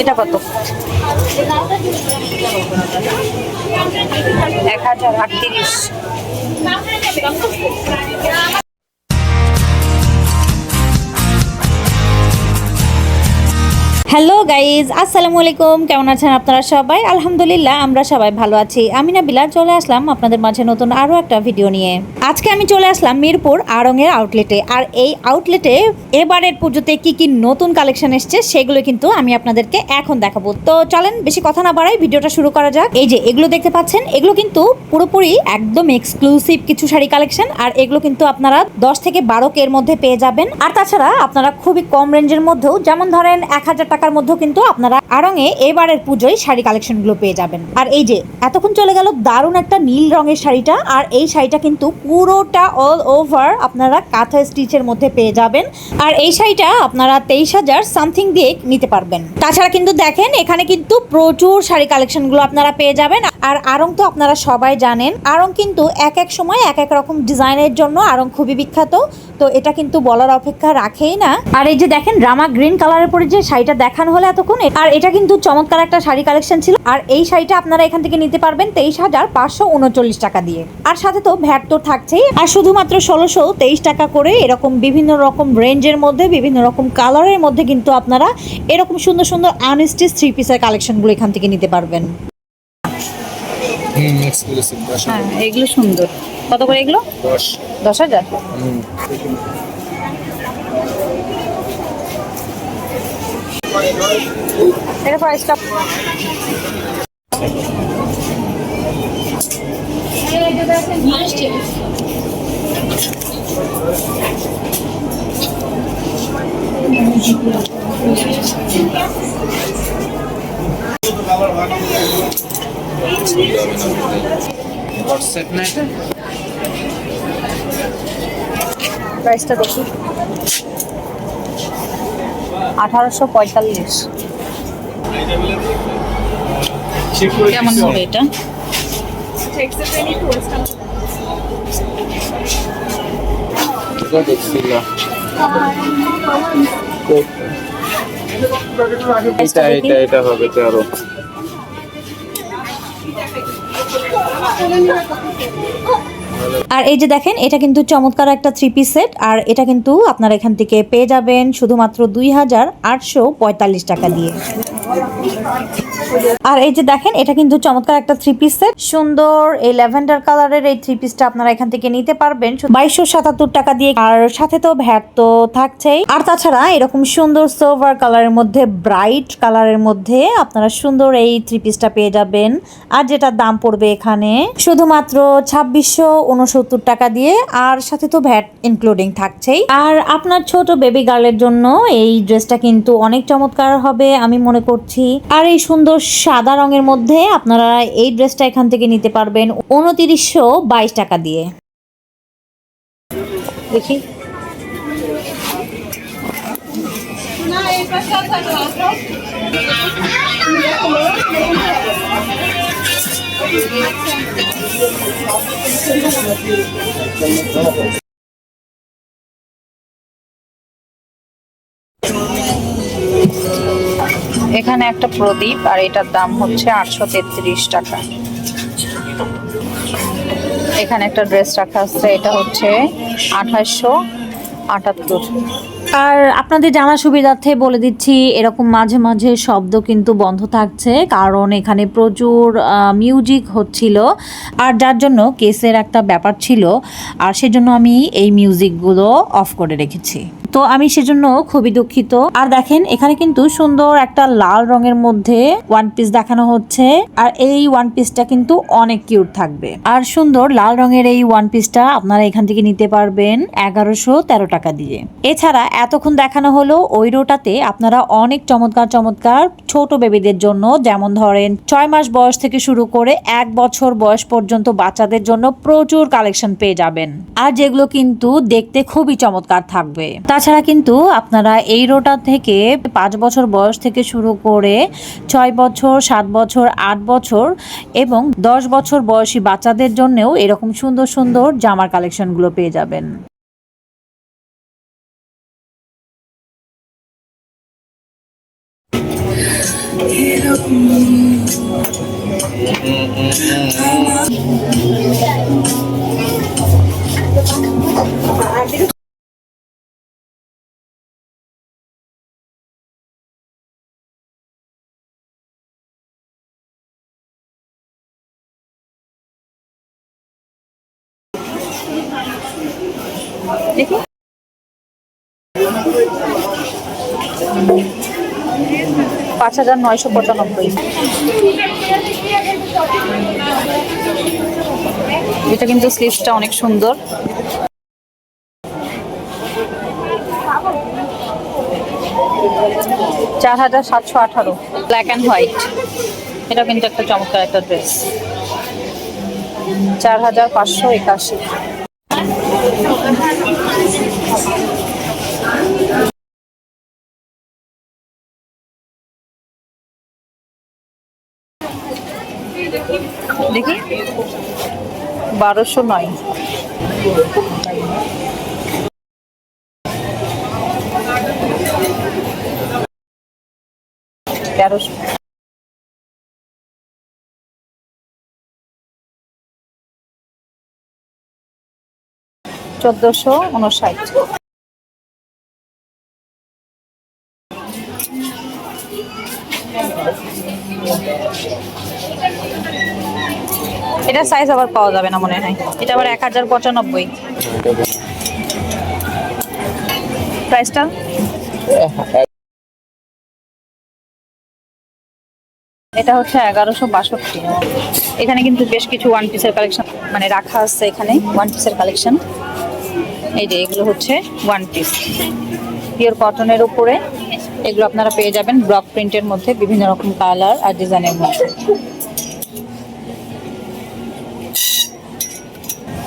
এটা কত? এক হাজার আটত্রিশ। 다음시个에또만 나. হ্যালো গাইজ, আসসালামু আলাইকুম। কেমন আছেন আপনারা সবাই? আলহামদুলিল্লাহ, আমরা সবাই ভালো আছি। আমি না বিলাল চলে আসলাম আপনাদের মাঝে নতুন আরও একটা ভিডিও নিয়ে। আজকে আমি চলে আসলাম মিরপুর আড়ংয়ের আউটলেটে আর এই আউটলেটে এবারের পুজোতে কি কি নতুন কালেকশন এসছে, সেগুলো কিন্তু আমি আপনাদেরকে এখন দেখাবো। তো চলেন, বেশি কথা না বাড়াই, ভিডিওটা শুরু করা যাক। এই যে, এগুলো দেখতে পাচ্ছেন, এগুলো কিন্তু পুরোপুরি একদম এক্সক্লুসিভ কিছু শাড়ি কালেকশন আর এগুলো কিন্তু আপনারা দশ থেকে বারো কে এর মধ্যে পেয়ে যাবেন। আর তাছাড়া আপনারা খুবই কম রেঞ্জের মধ্যেও, যেমন ধরেন এক হাজার টাকার মধ্যেও কিন্তু আপনারা আড়ংয়ে এবারের পুজোয় শাড়ি কালেকশনগুলো পেয়ে যাবেন। আর এই যে, এতক্ষণ চলে গেল দারুণ একটা নীল রঙের শাড়িটা, আর এই শাড়িটা কিন্তু পুরোটা অল ওভার আপনারা কাঁথা স্টিচের মধ্যে পেয়ে যাবেন। আর এই শাড়িটা আপনারা তেইশ হাজার সামথিং দিয়ে নিতে পারবেন। তাছাড়া কিন্তু দেখেন, এখানে কিন্তু প্রচুর শাড়ি কালেকশনগুলো আপনারা পেয়ে যাবেন। আর আড়ং তো আপনারা সবাই জানেন, আড়ং কিন্তু এক এক সময় এক এক রকম ডিজাইনের জন্য আড়ং খুবই বিখ্যাত। তো এটা কিন্তু বলার অপেক্ষা রাখেই না। আর এই যে দেখেন, রামা গ্রিন কালারের পরে যে শাড়িটা দেখানো হলো এতক্ষণ। আর এটা কিন্তু চমৎকার একটা শাড়ি কালেকশন ছিল। আর এই শাড়িটা আপনারা এখান থেকে নিতে পারবেন তেইশ হাজার পাঁচশো উনচল্লিশ টাকা দিয়ে। আর সাথে তো ভ্যাট তো থাকছেই। আর শুধুমাত্র ষোলোশো তেইশ টাকা করে এরকম বিভিন্ন রকম রেঞ্জের মধ্যে বিভিন্ন রকম কালারের মধ্যে কিন্তু আপনারা এরকম সুন্দর সুন্দর আনস্টিচ থ্রি পিসের কালেকশনগুলো এখান থেকে নিতে পারবেন। হ্যাঁ এগুলো সুন্দর। কত করে এগুলো? দশ। দশ হাজার? এটা প্রাইসটা হোয়াটসঅ্যাপ না এটা প্রাইসটা দেখি। আঠারোশো পঁয়তাল্লিশ। কেমন হবে এটা? এটা দেখছিল এটা এটা এটা হবে তেরো আর এই যে দেখেন, এটা কিন্তু চমৎকার একটা থ্রি পিস সেট আর এটা কিন্তু আপনারা এখান থেকে পেয়ে যাবেন শুধুমাত্র দুই হাজার আটশো পঁয়তাল্লিশ টাকা দিয়ে। আর এই যে দেখেন, এটা কিন্তু চমৎকার একটা থ্রি পিস সেট সুন্দর এই ল্যাভেন্ডার কালারের এই থ্রি পিসটা আপনারা এখান থেকে নিতে পারবেন। বাইশশো সাতাত্তর টাকা দিয়ে। আর সাথে তো ভ্যাট তো থাকছেই। আর তাছাড়া এরকম সুন্দর সিলভার কালারের মধ্যে ব্রাইট কালারের মধ্যে আপনারা সুন্দর এই থ্রি পিসটা পেয়ে যাবেন। আর যেটার দাম পড়বে এখানে শুধুমাত্র ছাব্বিশশো উনসত্তর টাকা দিয়ে। আর সাথে তো ভ্যাট ইনক্লুডিং থাকছেই। আর আপনার ছোট বেবি গার্লের জন্য এই ড্রেসটা কিন্তু অনেক চমৎকার হবে, আমি মনে করছি। আর এই সুন্দর সাদা রঙের মধ্যে আপনারা এই ড্রেসটা এখান থেকে নিতে পারবেন উনতিরিশশো বাইশ টাকা দিয়ে। দেখি। এখানে একটা প্রদীপ আর এটার দাম হচ্ছে আটশো তেত্রিশ টাকা। এখানে একটা ড্রেস রাখা আছে, এটা হচ্ছে আঠাশশো আটাত্তর। আর আপনাদের জানা সুবিধার্থে বলে দিচ্ছি, এরকম মাঝে মাঝে শব্দ কিন্তু বন্ধ থাকছে, কারণ এখানে প্রচুর মিউজিক হচ্ছিল। আর যার জন্য কেসের একটা ব্যাপার ছিল, আর সেজন্য আমি এই মিউজিকগুলো অফ করে রেখেছি। তো আমি সেজন্য খুবই দুঃখিত। আর দেখেন, এখানে কিন্তু সুন্দর একটা লাল রঙের মধ্যে ওয়ান পিস দেখানো হচ্ছে। আর এই ওয়ান পিসটা কিন্তু অনেক কিউট থাকবে। আর সুন্দর লাল রঙের এই ওয়ান পিসটা আপনারা এখান থেকে নিতে পারবেন এগারোশো তেরো টাকা দিয়ে। এছাড়া এতক্ষণ দেখানো হলো ওই রোটাতে আপনারা অনেক চমৎকার চমৎকার ছোট বেবিদের জন্য, যেমন ধরেন ছয় মাস বয়স থেকে শুরু করে এক বছর বয়স পর্যন্ত বাচ্চাদের জন্য প্রচুর কালেকশন পেয়ে যাবেন। আর যেগুলো কিন্তু দেখতে খুবই চমৎকার থাকবে। তাছাড়া কিন্তু আপনারা এই রোটা থেকে পাঁচ বছর বয়স থেকে শুরু করে ছয় বছর, সাত বছর, আট বছর এবং দশ বছর বয়সী বাচ্চাদের জন্যেও এরকম সুন্দর সুন্দর জামার কালেকশনগুলো পেয়ে যাবেন। দেখি। পাঁচ হাজার নয়শো পঁচানব্বই। এটা কিন্তু স্লিভসটা অনেক সুন্দর। চার হাজার সাতশো আঠারো। ব্ল্যাক অ্যান্ড হোয়াইট এটা কিন্তু একটা চমৎকার একটা ড্রেস চার হাজার পাঁচশো একাশি। বারোশো নয়। তেরোশো। চোদ্দোশো উনষাট। এটা সাইজ আবার পাওয়া যাবে না মনে হয়। এটা আবার এক হাজার পঁচানব্বই। প্রাইসটা এটা হচ্ছে এগারোশো বাষট্টি। এখানে কিন্তু বেশ কিছু ওয়ান পিসের কালেকশন মানে রাখা আছে এখানে ওয়ান পিসের কালেকশন এই যে এগুলো হচ্ছে ওয়ান পিস পিওর কটনের উপরে এগুলো আপনারা পেয়ে যাবেন। ব্লক প্রিন্টের মধ্যে বিভিন্ন রকম কালার আর ডিজাইনের মধ্যে।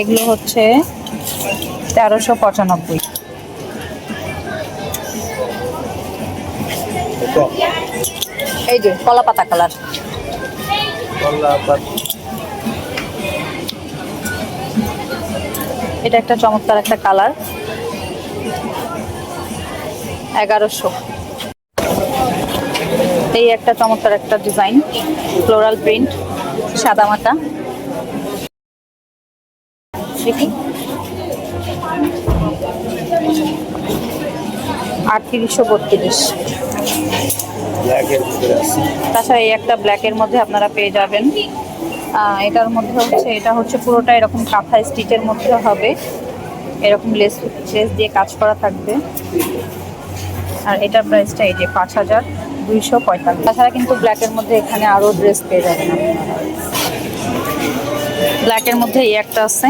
এগুলো হচ্ছে তেরোশো পঁচানব্বই। এই যে কলা পাতা কালার। এটা একটা চমৎকার একটা কালার। এগারোশো। এই একটা চমৎকার একটা ডিজাইন ফ্লোরাল প্রিন্ট সাদা মাটা দেখি বত্রিশ। তাছাড়া এই একটা ব্ল্যাকের মধ্যে আপনারা পেয়ে যাবেন। এটার মধ্যে হচ্ছে, এটা হচ্ছে পুরোটা এরকম কাঁথা স্টিচের মধ্যে হবে। এরকম লেস লেস দিয়ে কাজ করা থাকবে। আর এটার প্রাইসটা এই যে পাঁচ হাজার দুইশো পঁয়তাল্লিশ। তাছাড়া কিন্তু ব্ল্যাকের মধ্যে এখানে আরও ড্রেস পেয়ে যাবেন ব্ল্যাকের মধ্যে এই একটা আছে।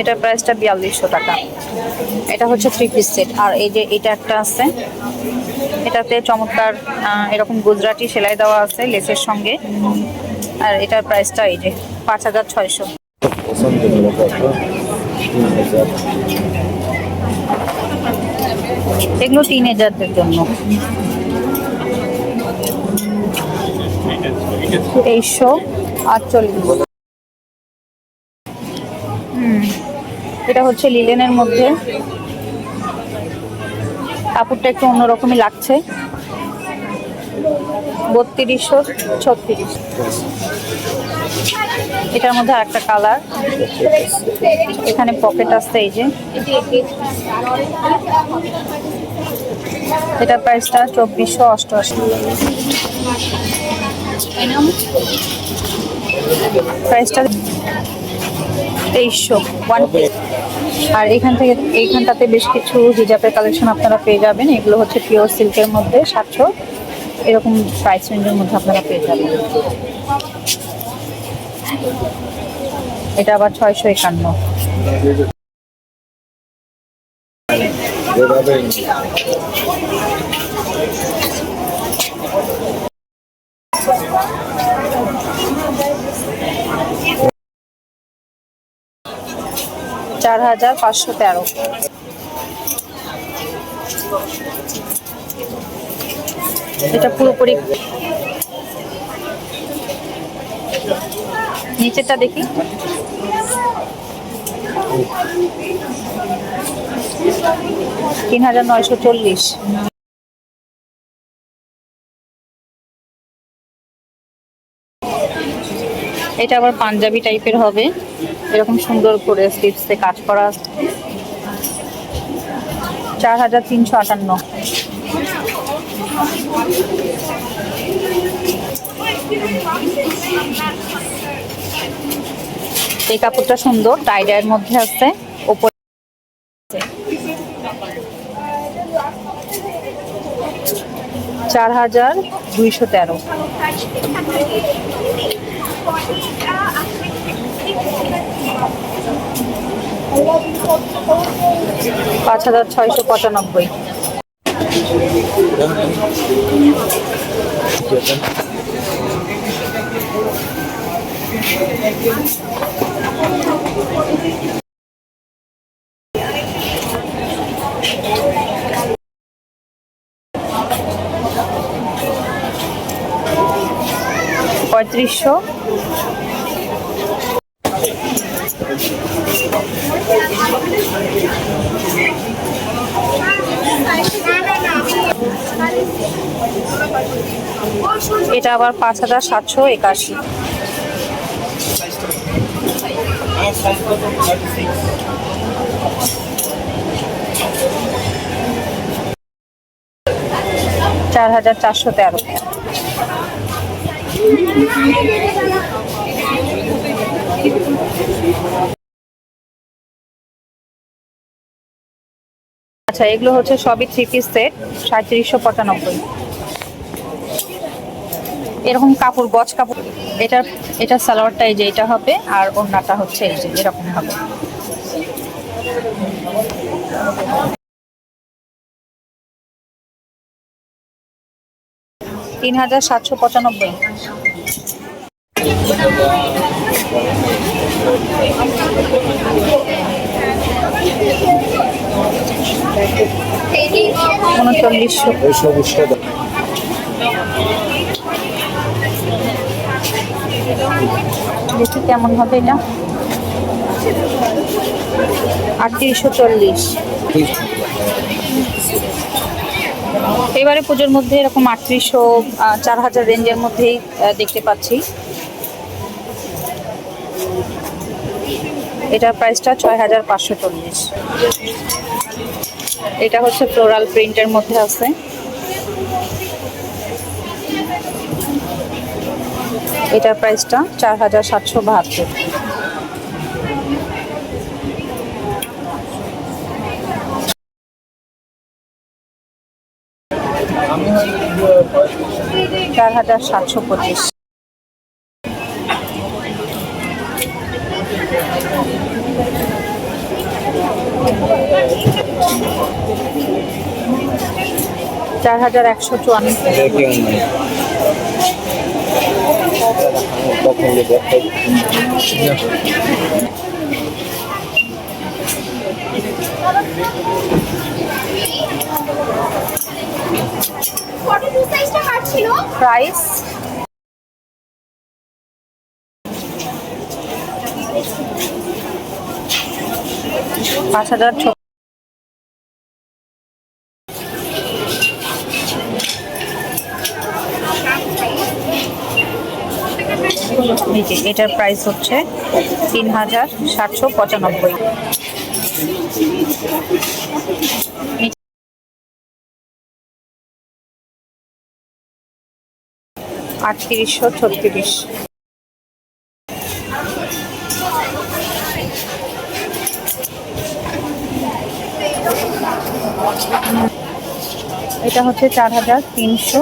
এটার প্রাইসটা বিয়াল্লিশশো টাকা। এটা হচ্ছে থ্রি পিস সেট আর এই যে এটা একটা আছে, এটাতে চমৎকার এরকম গুজরাটি সেলাই দেওয়া আছে লেসের সঙ্গে। আর এটার প্রাইসটা এই যে পাঁচ হাজার ছয়শো। এগুলো তিন হাজারদের জন্য। তেইশশো আটচল্লিশ। এটা হচ্ছে লিলেনের মধ্যে। কাপড়টা একটু অন্যরকমই লাগছে। বত্রিশশো ছত্রিশ। এটার মধ্যে আরেকটা কালার। এখানে পকেট আসছে এই যে। এটা প্রাইসটা চব্বিশশো অষ্টআশি। প্রাইসটা তেইশশো ওয়ান আর এখান থেকে, এইখানটাতে বেশ কিছু হিজাবের কালেকশন আপনারা পেয়ে যাবেন। এগুলো হচ্ছে পিওর সিল্কের মধ্যে সাতশো। এরকম প্রাইস রেঞ্জের মধ্যে আপনারা পেয়ে যাবেন। এটা আবার ছয়শো একান্ন। হাজার পাঁচশো তেরো। এটা পুরোপুরি নিচেরটা দেখি। তিন হাজার নয়শো চল্লিশ। এটা আবার পাঞ্জাবি টাইপের হবে। এরকম সুন্দর করে স্লিপসে কাজ করা। চার হাজার তিনশো আটান্ন। এই কাপড়টা সুন্দর টাইডায়ের মধ্যে আছে, ওপরে চার হাজার দুইশো তেরো। পাঁচ হাজার ছয়শো পঁচানব্বই। এটা আবার পাঁচ হাজার সাতশো একাশি। চার হাজার চারশো তেরো। আচ্ছা এগুলো হচ্ছে সবই থ্রি পিস সেট সাঁত্রিশশো পঁচানব্বই। এরকম কাপড়, গজ কাপড় এটার এটা সালোয়ারটা এই যে এটা হবে, আর ওড়নাটা হচ্ছে এই যে, এরকম হবে। তিন হাজার সাতশো পঁচানব্বই। উনচল্লিশশো। দেখি কেমন হবে এটা। আটত্রিশশো চল্লিশ। এবারে পুজোর মধ্যে এরকম আটত্রিশশো চার হাজার রেঞ্জের মধ্যেই দেখতে পাচ্ছি। এটার প্রাইসটা ছয় হাজার পাঁচশো চল্লিশ। এটা হচ্ছে ফ্লোরাল প্রিন্টের মধ্যে আছে। এটার প্রাইসটা চার হাজার সাতশো বাহাত্তর। চার হাজার সাতশো পঁচিশ চার হাজার একশো চুয়ান্ন। তখন পাঁচ হাজার এটার প্রাইস হচ্ছে তিন হাজার সাতশো পঁচানব্বই। আটত্রিশশো ছত্রিশ। এটা হচ্ছে চার হাজার তিনশো।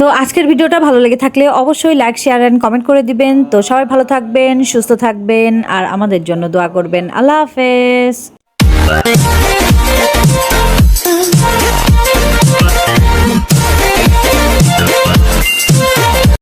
তো আজকের ভিডিওটা ভালো লেগে থাকলে অবশ্যই লাইক, শেয়ার অ্যান্ড কমেন্ট করে দিবেন। তো সবাই ভালো থাকবেন, সুস্থ থাকবেন আর আমাদের জন্য দোয়া করবেন। আল্লাহ হাফেজ।